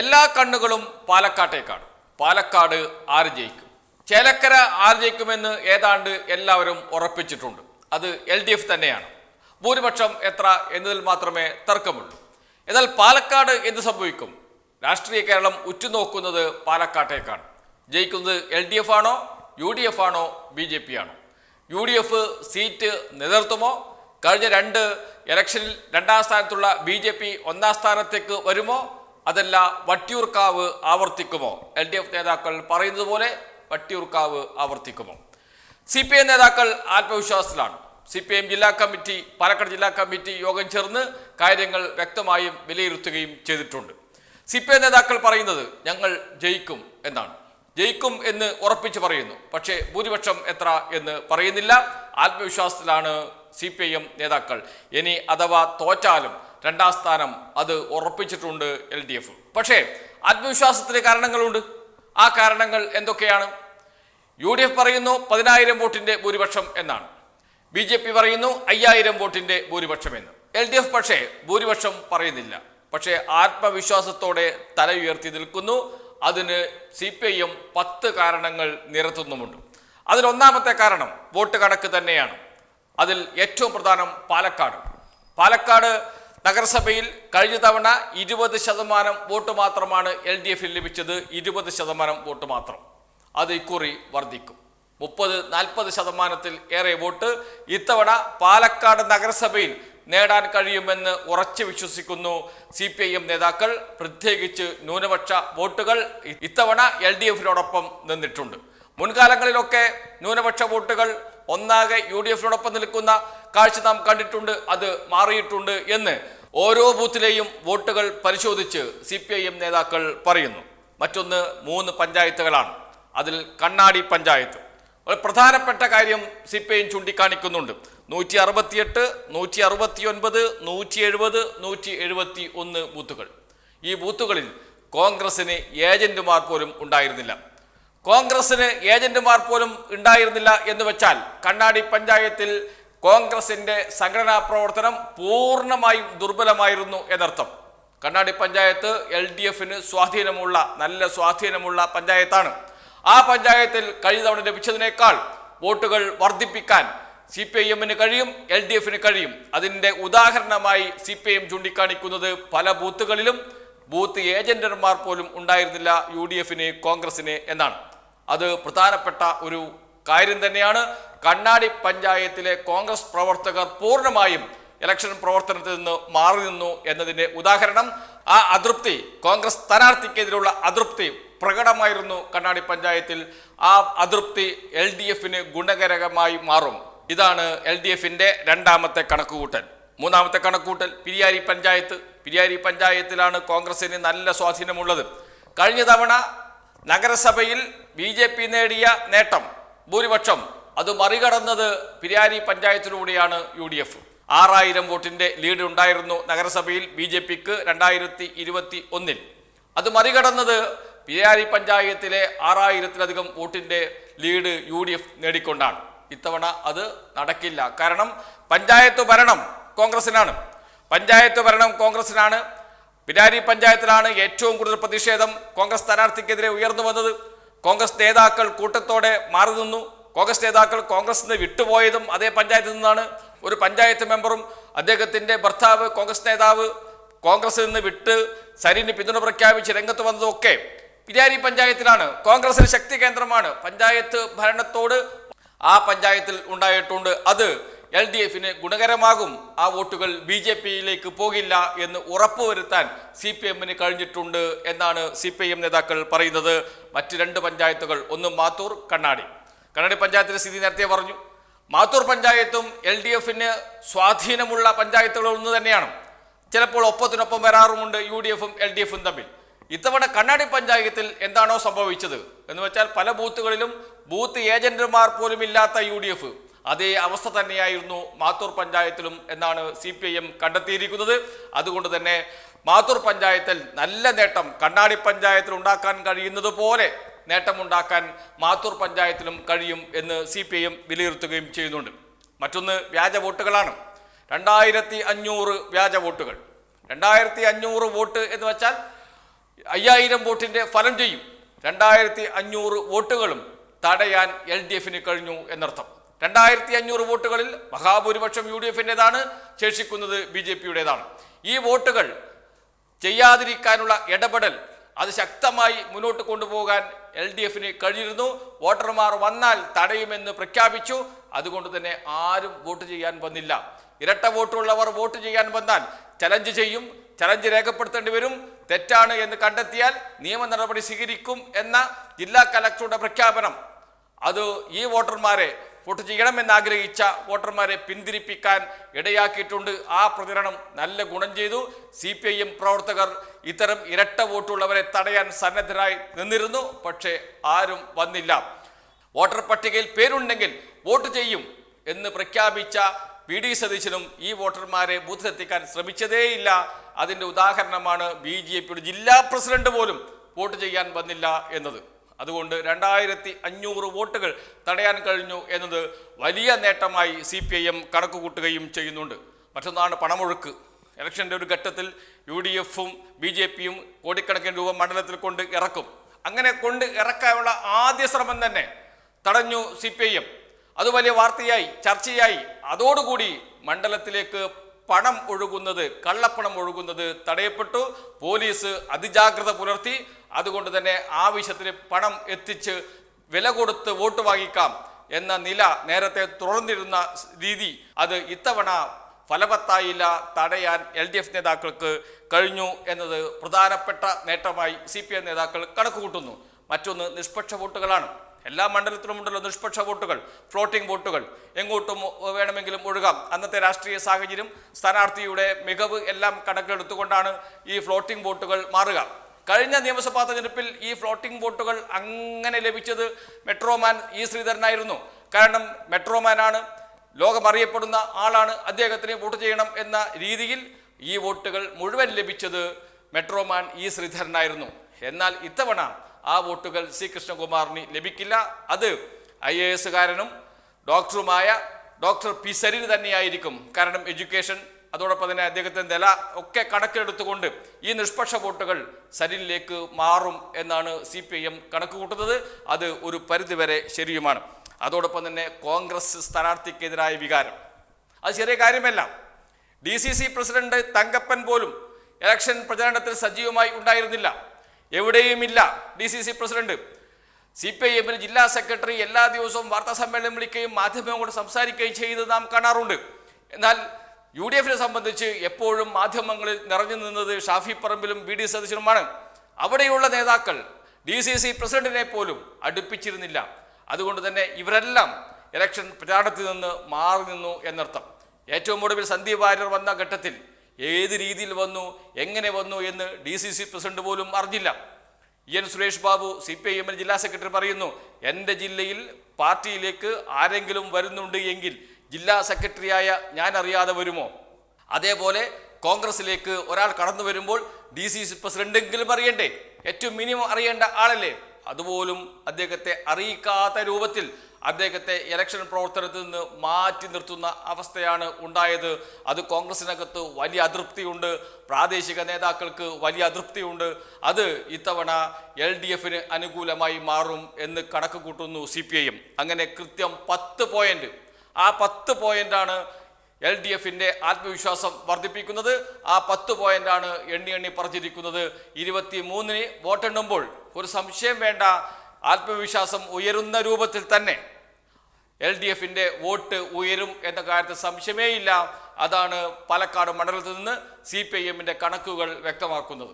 എല്ലാ കണ്ണുകളും പാലക്കാട്ടേക്കാണ്. പാലക്കാട് ആര് ജയിക്കും? ചേലക്കര ആര് ജയിക്കുമെന്ന് ഏതാണ്ട് എല്ലാവരും ഉറപ്പിച്ചിട്ടുണ്ട്. അത് എൽ ഡി എഫ് തന്നെയാണ്. ഭൂരിപക്ഷം എത്ര എന്നതിൽ മാത്രമേ തർക്കമുള്ളൂ. എന്നാൽ പാലക്കാട് എന്ത് സംഭവിക്കും? രാഷ്ട്രീയ കേരളം ഉറ്റുനോക്കുന്നത് പാലക്കാട്ടേക്കാണ്. ജയിക്കുന്നത് എൽ ഡി എഫ് ആണോ യു ഡി എഫ് ആണോ ബി ജെ പി ആണോ? യു ഡി എഫ് സീറ്റ് നിലനിർത്തുമോ? കഴിഞ്ഞ രണ്ട് ഇലക്ഷനിൽ രണ്ടാം സ്ഥാനത്തുള്ള ബി ജെ പി ഒന്നാം സ്ഥാനത്തേക്ക് വരുമോ? അതല്ല വട്ടിയൂർക്കാവ് ആവർത്തിക്കുമോ? എൽ ഡി എഫ് നേതാക്കൾ പറയുന്നത് പോലെ വട്ടിയൂർക്കാവ് ആവർത്തിക്കുമോ? സി പി എം നേതാക്കൾ ആത്മവിശ്വാസത്തിലാണ്. സി പി എം ജില്ലാ കമ്മിറ്റി പാലക്കാട് ജില്ലാ കമ്മിറ്റി യോഗം ചേർന്ന് കാര്യങ്ങൾ വ്യക്തമായും വിലയിരുത്തുകയും ചെയ്തിട്ടുണ്ട്. സി പി എം നേതാക്കൾ പറയുന്നത് ഞങ്ങൾ ജയിക്കും എന്നാണ്. ജയിക്കും എന്ന് ഉറപ്പിച്ച് പറയുന്നു. പക്ഷേ ഭൂരിപക്ഷം എത്ര എന്ന് പറയുന്നില്ല. ആത്മവിശ്വാസത്തിലാണ് സി പി എം നേതാക്കൾ. ഇനി അഥവാ തോറ്റാലും രണ്ടാം സ്ഥാനം അത് ഉറപ്പിച്ചിട്ടുണ്ട് എൽ ഡി എഫ് പക്ഷേ ആത്മവിശ്വാസത്തിന് കാരണങ്ങളുണ്ട്. ആ കാരണങ്ങൾ എന്തൊക്കെയാണ്? യു ഡി എഫ് പറയുന്നു പതിനായിരം വോട്ടിന്റെ ഭൂരിപക്ഷം എന്നാണ്. ബി ജെ പി പറയുന്നു അയ്യായിരം വോട്ടിന്റെ ഭൂരിപക്ഷം എന്ന്. എൽ ഡി എഫ് പക്ഷേ ഭൂരിപക്ഷം പറയുന്നില്ല. പക്ഷേ ആത്മവിശ്വാസത്തോടെ തല ഉയർത്തി നിൽക്കുന്നു. അതിന് സി പി ഐ എം പത്ത് കാരണങ്ങൾ നിരത്തുന്നുമുണ്ട്. അതിലൊന്നാമത്തെ കാരണം വോട്ട് കണക്ക് തന്നെയാണ്. അതിൽ ഏറ്റവും പ്രധാനം പാലക്കാട്. പാലക്കാട് നഗരസഭയിൽ കഴിഞ്ഞ തവണ ഇരുപത് ശതമാനം വോട്ട് മാത്രമാണ് എൽ ഡി എഫിൽ ലഭിച്ചത്. ഇരുപത് ശതമാനം വോട്ട് മാത്രം. അത് ഇക്കുറി വർദ്ധിക്കും. മുപ്പത് നാൽപ്പത് ശതമാനത്തിൽ ഏറെ വോട്ട് ഇത്തവണ പാലക്കാട് നഗരസഭയിൽ നേടാൻ കഴിയുമെന്ന് ഉറച്ചു വിശ്വസിക്കുന്നു സി പി ഐ എം നേതാക്കൾ. പ്രത്യേകിച്ച് ന്യൂനപക്ഷ വോട്ടുകൾ ഇത്തവണ എൽ ഡി എഫിനോടൊപ്പം നിന്നിട്ടുണ്ട്. മുൻകാലങ്ങളിലൊക്കെ ന്യൂനപക്ഷ വോട്ടുകൾ ഒന്നാകെ യു ഡി എഫിനോടൊപ്പം നിൽക്കുന്ന കാഴ്ച നാം കണ്ടിട്ടുണ്ട് അത് മാറിയിട്ടുണ്ട് എന്ന് ഓരോ ബൂത്തിലെയും വോട്ടുകൾ പരിശോധിച്ച് സി പി ഐ എം നേതാക്കൾ പറയുന്നു. മറ്റൊന്ന് മൂന്ന് പഞ്ചായത്തുകളാണ്. അതിൽ കണ്ണാടി പഞ്ചായത്ത്. ഒരു പ്രധാനപ്പെട്ട കാര്യം സി പി ഐ ചൂണ്ടിക്കാണിക്കുന്നുണ്ട്. നൂറ്റി അറുപത്തിയെട്ട് നൂറ്റി അറുപത്തി ഒൻപത് നൂറ്റി എഴുപത് നൂറ്റി എഴുപത്തി ഒന്ന് ബൂത്തുകൾ. ഈ ബൂത്തുകളിൽ കോൺഗ്രസിന് ഏജന്റുമാർ പോലും ഉണ്ടായിരുന്നില്ല. കോൺഗ്രസിന് ഏജന്റുമാർ പോലും ഉണ്ടായിരുന്നില്ല എന്ന് വെച്ചാൽ കണ്ണാടി പഞ്ചായത്തിൽ കോൺഗ്രസിന്റെ സംഘടനാ പ്രവർത്തനം പൂർണമായും ദുർബലമായിരുന്നു എന്നർത്ഥം. കണ്ണാടി പഞ്ചായത്ത് എൽ ഡി എഫിന് സ്വാധീനമുള്ള നല്ല സ്വാധീനമുള്ള പഞ്ചായത്താണ്. ആ പഞ്ചായത്തിൽ കഴിഞ്ഞ തവണ ലഭിച്ചതിനേക്കാൾ വോട്ടുകൾ വർദ്ധിപ്പിക്കാൻ സി പി ഐ എമ്മിന് കഴിയും എൽ ഡി എഫിന് കഴിയും. അതിന്റെ ഉദാഹരണമായി സി പി ഐ എം ചൂണ്ടിക്കാണിക്കുന്നത് പല ബൂത്തുകളിലും ബൂത്ത് ഏജന്റന്മാർ പോലും ഉണ്ടായിരുന്നില്ല യു ഡി എഫിന് കോൺഗ്രസിന് എന്നാണ്. അത് പ്രധാനപ്പെട്ട ഒരു കാര്യം തന്നെയാണ്. കണ്ണാടി പഞ്ചായത്തിലെ കോൺഗ്രസ് പ്രവർത്തകർ പൂർണമായും ഇലക്ഷൻ പ്രവർത്തനത്തിൽ നിന്ന് മാറി നിന്നു എന്നതിന്റെ ഉദാഹരണം. ആ അതൃപ്തി കോൺഗ്രസ് സ്ഥാനാർത്ഥിക്കെതിരെയുള്ള അതൃപ്തി പ്രകടമായിരുന്നു കണ്ണാടി പഞ്ചായത്തിൽ. ആ അതൃപ്തി എൽ ഡി എഫിന് ഗുണകരമായി മാറും. ഇതാണ് എൽ ഡി എഫിന്റെ രണ്ടാമത്തെ കണക്കുകൂട്ടൽ. മൂന്നാമത്തെ കണക്കുകൂട്ടൽ പിരിയാരി പഞ്ചായത്ത്. പിരിയാരി പഞ്ചായത്തിലാണ് കോൺഗ്രസിന് നല്ല സ്വാധീനമുള്ളത്. കഴിഞ്ഞ തവണ നഗരസഭയിൽ ബി ജെ പി നേടിയ നേട്ടം ഭൂരിപക്ഷം അത് മറികടന്നത് പിരിയാരി പഞ്ചായത്തിലൂടെയാണ് യു ഡി എഫ്. ആറായിരം വോട്ടിന്റെ ലീഡ് ഉണ്ടായിരുന്നു നഗരസഭയിൽ ബി ജെ പിക്ക് രണ്ടായിരത്തി ഇരുപത്തി ഒന്നിൽ അത് മറികടന്നത് പിരിയാരി പഞ്ചായത്തിലെ ആറായിരത്തിലധികം വോട്ടിന്റെ ലീഡ് യു ഡി എഫ് നേടിക്കൊണ്ടാണ്. ഇത്തവണ അത് നടക്കില്ല. കാരണം പഞ്ചായത്ത് ഭരണം കോൺഗ്രസിനാണ്. പഞ്ചായത്ത് ഭരണം കോൺഗ്രസിനാണ്. പിരാരി പഞ്ചായത്തിലാണ് ഏറ്റവും കൂടുതൽ പ്രതിഷേധം കോൺഗ്രസ് സ്ഥാനാർത്ഥിക്കെതിരെ ഉയർന്നു വന്നത്. കോൺഗ്രസ് നേതാക്കൾ കൂട്ടത്തോടെ മാറി നിന്നു. കോൺഗ്രസ് നേതാക്കൾ കോൺഗ്രസ് നിന്ന് വിട്ടുപോയതും അതേ പഞ്ചായത്തിൽ നിന്നാണ്. ഒരു പഞ്ചായത്ത് മെമ്പറും അദ്ദേഹത്തിന്റെ ഭർത്താവ് കോൺഗ്രസ് നേതാവ് കോൺഗ്രസിൽ നിന്ന് വിട്ട് സരിന് പിന്തുണ പ്രഖ്യാപിച്ച് രംഗത്ത് വന്നതൊക്കെ പിരിയാരി പഞ്ചായത്തിലാണ്. കോൺഗ്രസിന് ശക്തി കേന്ദ്രമാണ്. പഞ്ചായത്ത് ഭരണത്തോട് ആ പഞ്ചായത്തിൽ ഉണ്ടായിട്ടുണ്ട്. അത് എൽ ഡി എഫിന് ഗുണകരമാകും ആ വോട്ടുകൾ ബി ജെ പിയിലേക്ക് പോകില്ല എന്ന് ഉറപ്പുവരുത്താൻ സി പി എമ്മിന് കഴിഞ്ഞിട്ടുണ്ട് എന്നാണ് സി പി എം നേതാക്കൾ പറയുന്നത്. മറ്റ് രണ്ട് പഞ്ചായത്തുകൾ ഒന്ന് മാത്തൂർ കണ്ണാടി. കണ്ണാടി പഞ്ചായത്തിലെ സ്ഥിതി നേരത്തെ പറഞ്ഞു. മാത്തൂർ പഞ്ചായത്തും എൽ ഡി എഫിന് സ്വാധീനമുള്ള പഞ്ചായത്തുകൾ ഒന്ന് തന്നെയാണ്. ചിലപ്പോൾ ഒപ്പത്തിനൊപ്പം വരാറുമുണ്ട് യു ഡി എഫും എൽ ഡി എഫും തമ്മിൽ. ഇത്തവണ കണ്ണാടി പഞ്ചായത്തിൽ എന്താണോ സംഭവിച്ചത്? എന്ന് വെച്ചാൽ പല ബൂത്തുകളിലും ബൂത്ത് ഏജന്റുമാർ പോലും ഇല്ലാത്ത യു ഡി എഫ്. അതേ അവസ്ഥ തന്നെയായിരുന്നു മാത്തൂർ പഞ്ചായത്തിലും എന്നാണ് സി പി ഐ എം കണ്ടെത്തിയിരിക്കുന്നത്. അതുകൊണ്ട് തന്നെ മാത്തൂർ പഞ്ചായത്തിൽ നല്ല നേട്ടം കണ്ണാടി പഞ്ചായത്തിൽ ഉണ്ടാക്കാൻ കഴിയുന്നത് പോലെ നേട്ടമുണ്ടാക്കാൻ മാത്തൂർ പഞ്ചായത്തിലും കഴിയും എന്ന് സി പി ഐ എം വിലയിരുത്തുകയും ചെയ്യുന്നുണ്ട്. മറ്റൊന്ന് വ്യാജ വോട്ടുകളാണ്. രണ്ടായിരത്തി അഞ്ഞൂറ് വ്യാജ വോട്ടുകൾ. രണ്ടായിരത്തി അഞ്ഞൂറ് വോട്ട് എന്ന് വെച്ചാൽ അയ്യായിരം വോട്ടിന്റെ ഫലം ചെയ്യും. രണ്ടായിരത്തി അഞ്ഞൂറ് വോട്ടുകളും തടയാൻ എൽ ഡി എഫിന് കഴിഞ്ഞു എന്നർത്ഥം. രണ്ടായിരത്തി അഞ്ഞൂറ് വോട്ടുകളിൽ മഹാഭൂരിപക്ഷം യു ഡി എഫിന്റെതാണ് ശേഷിക്കുന്നത് ബി ജെ പിയുടേതാണ് ഈ വോട്ടുകൾ ചെയ്യാതിരിക്കാനുള്ള ഇടപെടൽ അത് ശക്തമായി മുന്നോട്ട് കൊണ്ടുപോകാൻ എൽ ഡി എഫിന് കഴിഞ്ഞിരുന്നു. വോട്ടർമാർ വന്നാൽ തടയുമെന്ന് പ്രഖ്യാപിച്ചു. അതുകൊണ്ട് തന്നെ ആരും വോട്ട് ചെയ്യാൻ വന്നില്ല. ഇരട്ട വോട്ടുള്ളവർ വോട്ട് ചെയ്യാൻ വന്നാൽ ചലഞ്ച് ചെയ്യും ചലഞ്ച് രേഖപ്പെടുത്തേണ്ടി വരും. തെറ്റാണ് എന്ന് കണ്ടെത്തിയാൽ നിയമ നടപടി സ്വീകരിക്കും എന്ന ജില്ലാ കലക്ടറുടെ പ്രഖ്യാപനം. അത് ഈ വോട്ടർമാരെ വോട്ട് ചെയ്യണമെന്നാഗ്രഹിച്ച വോട്ടർമാരെ പിന്തിരിപ്പിക്കാൻ ഇടയാക്കിയിട്ടുണ്ട്. ആ പ്രചരണം നല്ല ഗുണം ചെയ്തു. സി പി ഐ എം പ്രവർത്തകർ ഇത്തരം ഇരട്ട വോട്ടുള്ളവരെ തടയാൻ സന്നദ്ധരായി നിന്നിരുന്നു. പക്ഷേ ആരും വന്നില്ല. വോട്ടർ പട്ടികയിൽ പേരുണ്ടെങ്കിൽ വോട്ട് ചെയ്യും എന്ന് പ്രഖ്യാപിച്ച പി ഡി സതീശനും ഈ വോട്ടർമാരെ ബൂത്തിലെത്തിക്കാൻ ശ്രമിച്ചതേയില്ല. അതിന്റെ ഉദാഹരണമാണ് ബി ജെ പിയുടെ ജില്ലാ പ്രസിഡന്റ് പോലും വോട്ട് ചെയ്യാൻ വന്നില്ല എന്നത്. അതുകൊണ്ട് രണ്ടായിരത്തി അഞ്ഞൂറ് വോട്ടുകൾ തടയാൻ കഴിഞ്ഞു എന്നത് വലിയ നേട്ടമായി സി പി ഐ എം കണക്കുകൂട്ടുകയും ചെയ്യുന്നുണ്ട്. മറ്റൊന്നാണ് പണമൊഴുക്ക്. ഇലക്ഷന്റെ ഒരു ഘട്ടത്തിൽ യു ഡി എഫും ബി ജെ പിയും കോടിക്കണക്കിന് രൂപ മണ്ഡലത്തിൽ കൊണ്ട് ഇറക്കും. അങ്ങനെ കൊണ്ട് ഇറക്കാനുള്ള ആദ്യ ശ്രമം തന്നെ തടഞ്ഞു സി പി ഐ എം. അത് വലിയ വാർത്തയായി ചർച്ചയായി. അതോടുകൂടി മണ്ഡലത്തിലേക്ക് പണം ഒഴുകുന്നത് കള്ളപ്പണം ഒഴുകുന്നത് തടയപ്പെട്ടു. പോലീസ് അതിജാഗ്രത പുലർത്തി. അതുകൊണ്ട് തന്നെ ആവശ്യത്തിന് പണം എത്തിച്ച് വില കൊടുത്ത് വോട്ട് വാങ്ങിക്കാം എന്ന നില നേരത്തെ തുറന്നിരുന്ന രീതി അത് ഇത്തവണ ഫലവത്തായില്ല തടയാൻ എൽ ഡി എഫ് നേതാക്കൾക്ക് കഴിഞ്ഞു എന്നത് പ്രധാനപ്പെട്ട നേട്ടമായി സി പി എം നേതാക്കൾ കണക്കുകൂട്ടുന്നു. മറ്റൊന്ന് നിഷ്പക്ഷ വോട്ടുകളാണ്. എല്ലാ മണ്ഡലത്തിലും ഉണ്ടല്ലോ നിഷ്പക്ഷ വോട്ടുകൾ ഫ്ലോട്ടിംഗ് വോട്ടുകൾ. എങ്ങോട്ടും വേണമെങ്കിലും ഒഴുകാം. അന്നത്തെ രാഷ്ട്രീയ സാഹചര്യം സ്ഥാനാർത്ഥിയുടെ മികവ് എല്ലാം കണക്കിലെടുത്തുകൊണ്ടാണ് ഈ ഫ്ലോട്ടിംഗ് വോട്ടുകൾ മാറുക. കഴിഞ്ഞ നിയമസഭാ തെരഞ്ഞെടുപ്പിൽ ഈ ഫ്ലോട്ടിംഗ് വോട്ടുകൾ അങ്ങനെ ലഭിച്ചത് മെട്രോമാൻ ഇ ശ്രീധരനായിരുന്നു. കാരണം മെട്രോമാനാണ് ലോകമറിയപ്പെടുന്ന ആളാണ് അദ്ദേഹത്തിന് വോട്ട് ചെയ്യണം എന്ന രീതിയിൽ ഈ വോട്ടുകൾ മുഴുവൻ ലഭിച്ചത് മെട്രോമാൻ ഇ ശ്രീധരനായിരുന്നു. എന്നാൽ ഇത്തവണ ആ വോട്ടുകൾ സി കൃഷ്ണകുമാറിന് ലഭിക്കില്ല. അത് ഐ എ എസുകാരനും ഡോക്ടറുമായ ഡോക്ടർ പി സരിന് തന്നെയായിരിക്കും. കാരണം എഡ്യൂക്കേഷൻ അതോടൊപ്പം തന്നെ അദ്ദേഹത്തിന്റെ നില ഒക്കെ കണക്കിലെടുത്തുകൊണ്ട് ഈ നിഷ്പക്ഷ വോട്ടുകൾ സരിനിലേക്ക് മാറും എന്നാണ് സി പി ഐ എം കണക്ക് കൂട്ടുന്നത് അത് ഒരു പരിധിവരെ ശരിയുമാണ്. അതോടൊപ്പം തന്നെ കോൺഗ്രസ് സ്ഥാനാർത്ഥിക്കെതിരായ വികാരം. അത് ചെറിയ കാര്യമല്ല. D C C president Thankappan പോലും ഇലക്ഷൻ പ്രചാരണത്തിൽ സജീവമായി ഉണ്ടായിരുന്നില്ല. എവിടെയുമില്ല D C C president. C P I എമ്മിന് ജില്ലാ സെക്രട്ടറി എല്ലാ ദിവസവും വാർത്താ സമ്മേളനം വിളിക്കുകയും മാധ്യമങ്ങളോട് സംസാരിക്കുകയും ചെയ്യുന്നത് നാം കാണാറുണ്ട്. എന്നാൽ യു ഡി എഫിനെ സംബന്ധിച്ച് എപ്പോഴും മാധ്യമങ്ങളിൽ നിറഞ്ഞു നിന്നത് ഷാഫി പറമ്പിലും ബി ഡി സതീശനുമാണ്. അവിടെയുള്ള നേതാക്കൾ ഡി സി സി പ്രസിഡന്റിനെ പോലും അടുപ്പിച്ചിരുന്നില്ല. അതുകൊണ്ട് തന്നെ ഇവരെല്ലാം ഇലക്ഷൻ പ്രചാരണത്തിൽ നിന്ന് മാറി നിന്നു എന്നർത്ഥം. ഏറ്റവും ഒടുവിൽ സന്ദീപ് വാര്യർ വന്ന ഘട്ടത്തിൽ ഏത് രീതിയിൽ വന്നു എങ്ങനെ വന്നു എന്ന് ഡി സി സി പ്രസിഡന്റ് പോലും അറിഞ്ഞില്ല. N Suresh Babu C P I എമ്മിന് ജില്ലാ സെക്രട്ടറി പറയുന്നു എന്റെ ജില്ലയിൽ പാർട്ടിയിലേക്ക് ആരെങ്കിലും വരുന്നുണ്ട് എങ്കിൽ ജില്ലാ സെക്രട്ടറിയായ ഞാൻ അറിയാതെ വരുമോ? അതേപോലെ കോൺഗ്രസിലേക്ക് ഒരാൾ കടന്നു വരുമ്പോൾ ഡി സി സി പ്രസിഡന്റെങ്കിലും അറിയണ്ടേ? ഏറ്റവും മിനിമം അറിയേണ്ട ആളല്ലേ? അതുപോലും അദ്ദേഹത്തെ അറിയിക്കാത്ത രൂപത്തിൽ അദ്ദേഹത്തെ ഇലക്ഷൻ പ്രവർത്തനത്തിൽ നിന്ന് മാറ്റി നിർത്തുന്ന അവസ്ഥയാണ് ഉണ്ടായത്. അത് കോൺഗ്രസിനകത്ത് വലിയ അതൃപ്തിയുണ്ട്. പ്രാദേശിക നേതാക്കൾക്ക് വലിയ അതൃപ്തിയുണ്ട്. അത് ഇത്തവണ എൽ ഡി എഫിന് അനുകൂലമായി മാറും എന്ന് കണക്ക് കൂട്ടുന്നു സി പി ഐ എം. അങ്ങനെ കൃത്യം പത്ത് പോയിന്റ് ആ പത്ത് പോയിന്റാണ് എൽ ഡി എഫിന്റെ ആത്മവിശ്വാസം വർദ്ധിപ്പിക്കുന്നത്. ആ പത്ത് പോയിന്റാണ് എണ്ണി എണ്ണി പറഞ്ഞിരിക്കുന്നത് ഇരുപത്തി മൂന്നിന് വോട്ടെണ്ണുമ്പോൾ ഒരു സംശയം വേണ്ട ആത്മവിശ്വാസം ഉയരുന്ന രൂപത്തിൽ തന്നെ എൽ ഡി എഫിന്റെ വോട്ട് ഉയരും എന്ന കാര്യത്തിൽ സംശയമേയില്ല. അതാണ് പാലക്കാട് മണ്ഡലത്തിൽ നിന്ന് സി പി ഐ എമ്മിന്റെ കണക്കുകൾ വ്യക്തമാക്കുന്നത്.